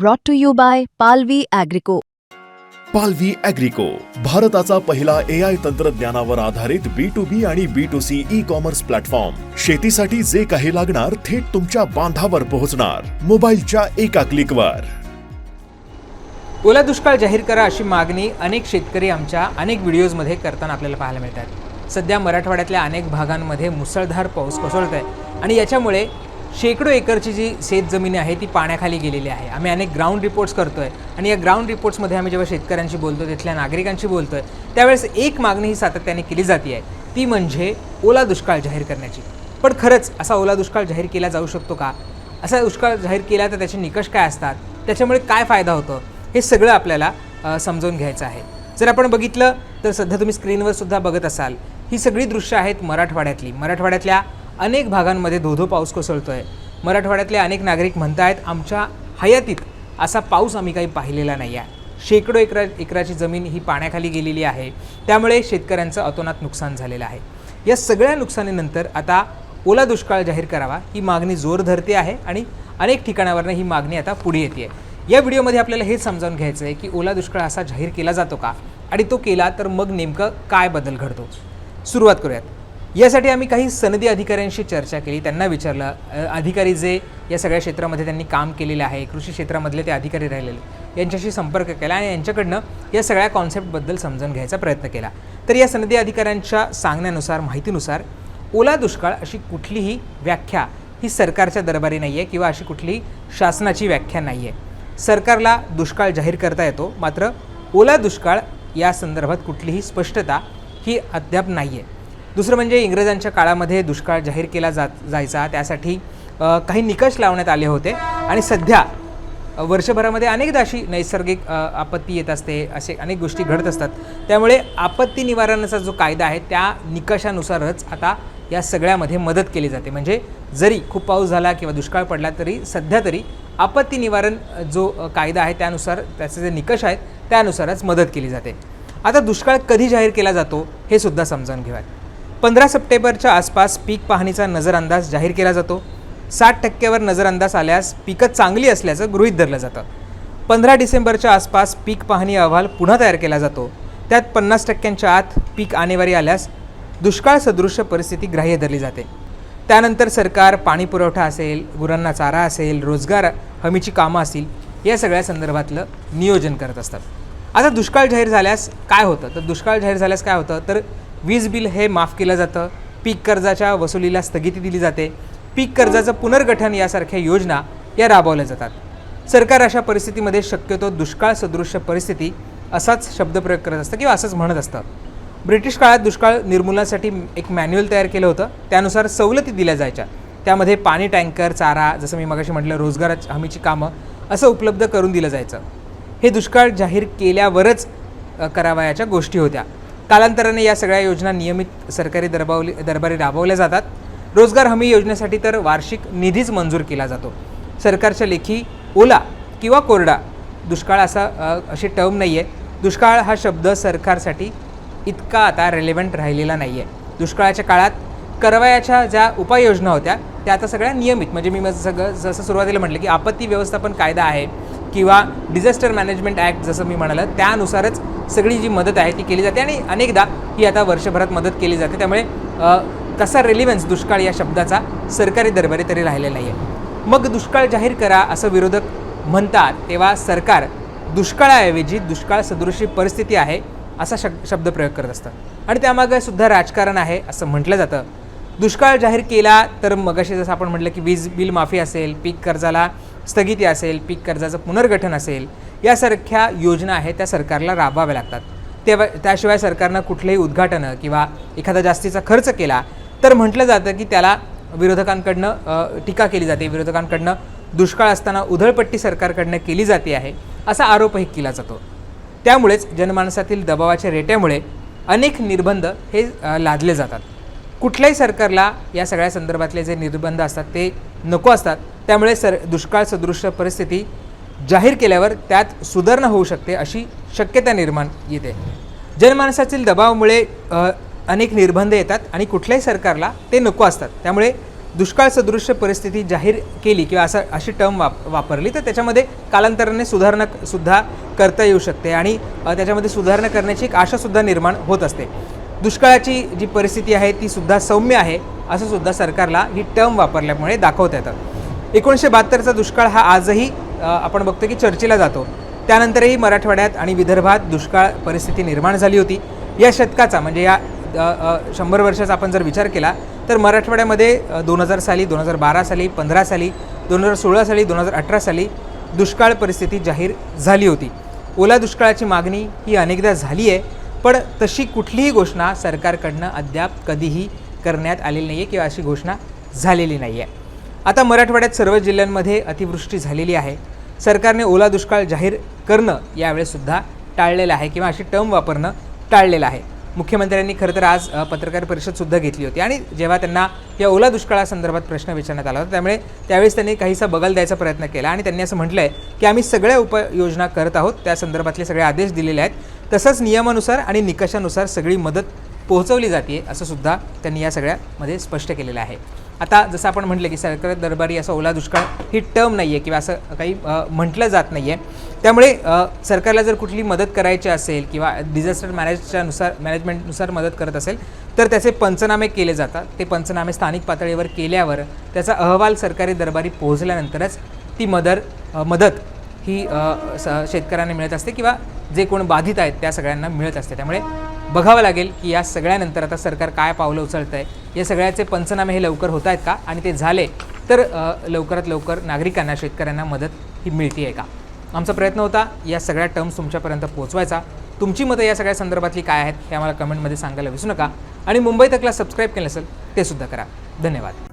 brought to you by Palvi Agrico. पालवी अॅग्रिको भारताचा पहिला ए आय तंत्रज्ञानावर आधारित बी टू बी आणि B to C e commerce platform शेतीसाठी जे काही लागणार थेट तुमच्या बांधावर पोहोचणार. मोबाईलच्या एका क्लिकवर ओला दुष्काळ जाहीर करा अशी मागणी अनेक शेतकरी आमच्या अनेक व्हिडिओजमध्ये करताना आपल्याला पाहायला मिळतात. सध्या मराठवाड्यातल्या अनेक भागांमध्ये मुसळधार पाऊस कोसळत आहे आणि याच्यामुळे शेकडो एकरची जी शेतजमीन आहे ती पाण्याखाली गेलेली आहे. आम्ही अनेक ग्राउंड रिपोर्ट्स करतोय आणि या ग्राउंड रिपोर्ट्समध्ये आम्ही जेव्हा शेतकऱ्यांशी बोलतो तिथल्या नागरिकांशी बोलतोय त्यावेळेस एक मागणी ही सातत्याने केली जाते आहे ती म्हणजे ओला दुष्काळ जाहीर करण्याची. पण खरंच असा ओला दुष्काळ जाहीर केला जाऊ शकतो का? असा दुष्काळ जाहीर केला तर त्याचे निकष काय असतात? त्याच्यामुळे काय फायदा होतो? हे सगळं आपल्याला समजून घ्यायचं आहे. जर आपण बघितलं तर सध्या तुम्ही स्क्रीनवर सुद्धा बघत असाल ही सगळी दृश्य आहेत मराठवाड्यातली. मराठवाड्यातल्या अनेक भागांमध्ये धोधो पाऊस कोसळतो आहे मराठवाड्यातले अनेक नागरिक म्हणत आहेत आमच्या हयातीत असा पाऊस आम्ही काही पाहिलेला नाही आहे शेकडो एकरा एकराची जमीन ही पाण्याखाली गेलेली आहे. त्यामुळे शेतकऱ्यांचं अतोनात नुकसान झालेलं आहे. या सगळ्या नुकसानीनंतर आता ओला दुष्काळ जाहीर करावा ही मागणी जोर धरते आहे आणि अनेक ठिकाणावरनं ही मागणी आता पुढे येते आहे या व्हिडिओमध्ये आपल्याला हेच समजावून घ्यायचं आहे की ओला दुष्काळ असा जाहीर केला जातो का? आणि तो केला तर मग नेमकं काय बदल घडतो? सुरुवात करूयात. यासाठी आम्ही काही सनदी अधिकाऱ्यांशी चर्चा केली. त्यांना विचारलं अधिकारी जे या सगळ्या क्षेत्रामध्ये त्यांनी काम केलेलं आहे कृषी क्षेत्रामधले ते अधिकारी राहिलेले यांच्याशी संपर्क केला आणि यांच्याकडनं या सगळ्या कॉन्सेप्टबद्दल समजून घ्यायचा प्रयत्न केला. तर या सनदी अधिकाऱ्यांच्या सांगण्यानुसार माहितीनुसार ओला दुष्काळ अशी कुठलीही व्याख्या ही सरकारच्या दरबारी नाही आहे किंवा अशी कुठलीही शासनाची व्याख्या नाही आहे सरकारला दुष्काळ जाहीर करता येतो मात्र ओला दुष्काळ या संदर्भात कुठलीही स्पष्टता ही अद्याप नाही आहे दुसरं म्हणजे इंग्रजांच्या काळामध्ये दुष्काळ जाहीर केला जात जायचा. त्यासाठी काही निकष लावण्यात आले होते. आणि सध्या वर्षभरामध्ये अनेकदा अशी नैसर्गिक आपत्ती येत असते असे अनेक गोष्टी घडत असतात. त्यामुळे आपत्ती निवारणाचा जो कायदा आहे त्या निकषानुसारच आता या सगळ्यामध्ये मदत केली जाते. म्हणजे जरी खूप पाऊस झाला किंवा दुष्काळ पडला तरी सध्या तरी आपत्ती निवारण जो कायदा आहे त्यानुसार त्याचे जे निकष आहेत त्यानुसारच मदत केली जाते. आता दुष्काळ कधी जाहीर केला जातो हे सुद्धा समजावून घेऊयात. पंधरा सप्टेंबरच्या आसपास पीक पाहणीचा नजर अंदाज जाहीर केला जातो. साठ टक्क्यावर नजर अंदाज आल्यास पिकं चांगली असल्याचं गृहीत धरलं जातं. पंधरा डिसेंबरच्या आसपास पीक पाहणी अहवाल पुन्हा तयार केला जातो. त्यात पन्नास टक्क्यांच्या आत पीक आणेवारी आल्यास दुष्काळ सदृश्य परिस्थिती ग्राह्य धरली जाते. त्यानंतर सरकार पाणी पुरवठा असेल गुरांना चारा असेल रोजगार हमीची कामं असतील या सगळ्या संदर्भातलं नियोजन करत असतात. आता दुष्काळ जाहीर झाल्यास काय होतं? तर दुष्काळ जाहीर झाल्यास काय होतं? तर वीज बिल हे माफ केलं जातं. पीक कर्जाच्या वसुलीला स्थगिती दिली जाते. पीक कर्जाचं पुनर्गठन यासारख्या योजना या राबवल्या जातात. सरकार अशा परिस्थितीमध्ये शक्यतो दुष्काळ सदृश्य परिस्थिती असाच शब्दप्रयोग करत असतं किंवा असंच म्हणत असतं. ब्रिटिश काळात दुष्काळ निर्मूलनासाठी एक मॅन्युअल तयार केलं होतं. त्यानुसार सवलती दिल्या जायच्या. त्यामध्ये पाणी टँकर चारा जसं मी मगाशी म्हटलं रोजगार हमीची कामं असं उपलब्ध करून दिलं जायचं. हे दुष्काळ जाहीर केल्यावरच करावयाच्या गोष्टी होत्या. कालांतराने या सगळ्या योजना नियमित सरकारी दरबावली दरबारी राबवल्या जातात. रोजगार हमी योजनेसाठी तर वार्षिक निधीच मंजूर केला जातो. सरकारच्या लेखी ओला किंवा कोरडा दुष्काळ असा अशी टर्म नाही आहे दुष्काळ हा शब्द सरकारसाठी इतका आता रेलेवंट राहिलेला नाही आहे दुष्काळाच्या काळात करवायाच्या ज्या उपाययोजना होत्या त्या आता सगळ्या नियमित. म्हणजे मी सगळं जसं सुरुवातीला म्हटलं की आपत्ती व्यवस्थापन कायदा आहे किंवा डिझास्टर मॅनेजमेंट ॲक्ट जसं मी म्हणालं त्यानुसारच सगळी जी मदत आहे ती केली जाते आणि अनेकदा ही आता वर्षभरात मदत केली जाते. त्यामुळे कसा तसा रेलिव्हन्स दुष्काळ या शब्दाचा सरकारी दरबारी तरी राहिलेला नाही आहे मग दुष्काळ जाहीर करा असं विरोधक म्हणतात तेव्हा सरकार दुष्काळाऐवजी दुष्काळ सदृशी परिस्थिती आहे असा शब शब्दप्रयोग करत असतं. आणि त्यामागे सुद्धा राजकारण आहे असं म्हटलं जातं. दुष्काळ जाहीर केला तर मगाशी जसं आपण म्हटलं की वीज बिल माफी असेल पीक कर्जाला स्थगिती असेल पीक कर्जाचं पुनर्गठन असेल यासारख्या योजना आहेत त्या सरकारला राबवाव्या लागतात. तेव्हा त्याशिवाय सरकारनं कुठलंही उद्घाटनं किंवा एखादा जास्तीचा खर्च केला तर म्हटलं जातं की त्याला विरोधकांकडनं टीका केली जाते. विरोधकांकडनं दुष्काळ असताना उधळपट्टी सरकारकडनं केली जाते आहे असा आरोपही केला जातो. त्यामुळेच जनमानसातील दबावाच्या रेट्यामुळे अनेक निर्बंध हे लादले जातात. कुठल्याही सरकारला या सगळ्या संदर्भातले जे निर्बंध असतात ते नको असतात. त्यामुळे सर दुष्काळ सदृश्य परिस्थिती जाहीर केल्यावर त्यात सुधारणा होऊ शकते अशी शक्यता निर्माण येते. जनमानसातील दबावामुळे अनेक निर्बंध येतात आणि कुठल्याही सरकारला ते नको असतात. त्यामुळे दुष्काळ सदृश्य परिस्थिती जाहीर केली किंवा असं अशी टर्म वाप वापरली तर त्याच्यामध्ये कालांतराने सुधारणा सुद्धा करता येऊ शकते आणि त्याच्यामध्ये सुधारणा करण्याची एक आशासुद्धा निर्माण होत असते. दुष्काळाची जी परिस्थिती आहे ती सुद्धा सौम्य आहे असं सुद्धा सरकारला ही टर्म वापरल्यामुळे दाखवता येतं. एकोणीसशे बहात्तरचा दुष्काळ हा आजही आपण बघतो की चर्चेला जातो. त्यानंतरही मराठवाड्यात आणि विदर्भात दुष्काळ परिस्थिती निर्माण झाली होती. या शतकाचा म्हणजे या शंभर वर्षाचा आपण जर विचार केला तर मराठवाड्यामध्ये दोन हजार साली दोन हजार बारा साली पंधरा साली दोन हजार सोळा साली दोन हजार अठरा साली दुष्काळ परिस्थिती जाहीर झाली होती. ओला दुष्काळाची मागणी ही अनेकदा झाली आहे पण तशी कुठलीही घोषणा सरकारकडनं अद्याप कधीही करण्यात आलेली नाही आहे किंवा अशी घोषणा झालेली नाही आहे आता मराठवाड्यात सर्व जिल्ह्यांमध्ये अतिवृष्टी झालेली आहे. सरकारने ओला दुष्काळ जाहीर करणं यावेळेसुद्धा टाळलेलं आहे किंवा अशी टर्म वापरणं टाळलेलं आहे. मुख्यमंत्र्यांनी खरं तर आज पत्रकार परिषदसुद्धा घेतली होती आणि जेव्हा त्यांना या ओला दुष्काळासंदर्भात प्रश्न विचारण्यात आला होता त्यामुळे त्यावेळेस त्यांनी काहीसा बगल द्यायचा प्रयत्न केला आणि त्यांनी असं म्हटलं आहे की आम्ही सगळ्या उपाययोजना करत आहोत त्या संदर्भातले सगळे आदेश दिलेले आहेत. तसंच नियमानुसार आणि निकषानुसार सगळी मदत पोहोचवली जाते असं सुद्धा त्यांनी या सगळ्यामध्ये स्पष्ट केलेलं आहे. आता जसं आपण म्हटलं की सरकार दरबारी असा ओला दुष्काळ ही टर्म नाही आहे किंवा असं काही म्हटलं जात नाही आहे त्यामुळे सरकारला जर कुठली मदत करायची असेल किंवा डिझास्टर मॅनेजच्या नुसार मॅनेजमेंटनुसार मदत करत असेल तर त्याचे पंचनामे केले जातात. ते पंचनामे स्थानिक पातळीवर केल्यावर त्याचा अहवाल सरकारी दरबारी पोहोचल्यानंतरच ती मदर मदत ही स- शेतकऱ्यांना मिळत असते किंवा जे कोण बाधित आहेत त्या सगळ्यांना मिळत असते. त्यामुळे बघावं लागेल की या सगळ्यानंतर आता सरकार काय पावलं उचलतं आहे या सगळ्याचे पंचनामे हे लवकर होत आहेत का? आणि ते झाले तर लवकरात लवकर नागरिकांना शेतकऱ्यांना मदत ही मिळते आहे का? आमचा प्रयत्न होता या सगळ्या टर्म्स तुमच्यापर्यंत पोहोचवायचा. तुमची मतं या सगळ्या संदर्भातली काय आहेत हे आम्हाला कमेंटमध्ये सांगायला विसरू नका. आणि मुंबई तकला सबस्क्राईब केलं असेल ते सुद्धा करा. धन्यवाद.